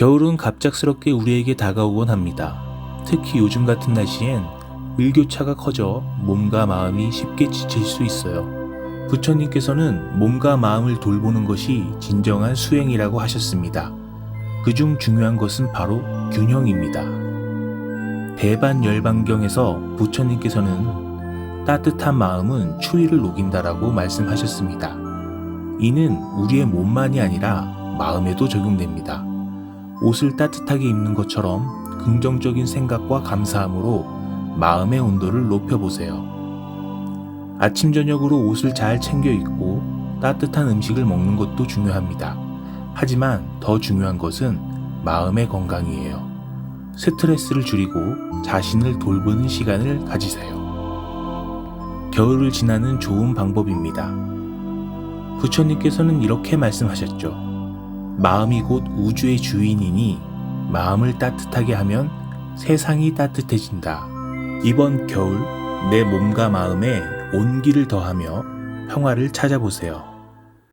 겨울은 갑작스럽게 우리에게 다가오곤 합니다. 특히 요즘 같은 날씨엔 일교차가 커져 몸과 마음이 쉽게 지칠 수 있어요. 부처님께서는 몸과 마음을 돌보는 것이 진정한 수행이라고 하셨습니다. 그중 중요한 것은 바로 균형입니다. 대반 열반경에서 부처님께서는 따뜻한 마음은 추위를 녹인다라고 말씀하셨습니다. 이는 우리의 몸만이 아니라 마음에도 적용됩니다. 옷을 따뜻하게 입는 것처럼 긍정적인 생각과 감사함으로 마음의 온도를 높여보세요. 아침, 저녁으로 옷을 잘 챙겨 입고 따뜻한 음식을 먹는 것도 중요합니다. 하지만 더 중요한 것은 마음의 건강이에요. 스트레스를 줄이고 자신을 돌보는 시간을 가지세요. 겨울을 지나는 좋은 방법입니다. 부처님께서는 이렇게 말씀하셨죠. 마음이 곧 우주의 주인이니 마음을 따뜻하게 하면 세상이 따뜻해진다. 이번 겨울 내 몸과 마음에 온기를 더하며 평화를 찾아보세요.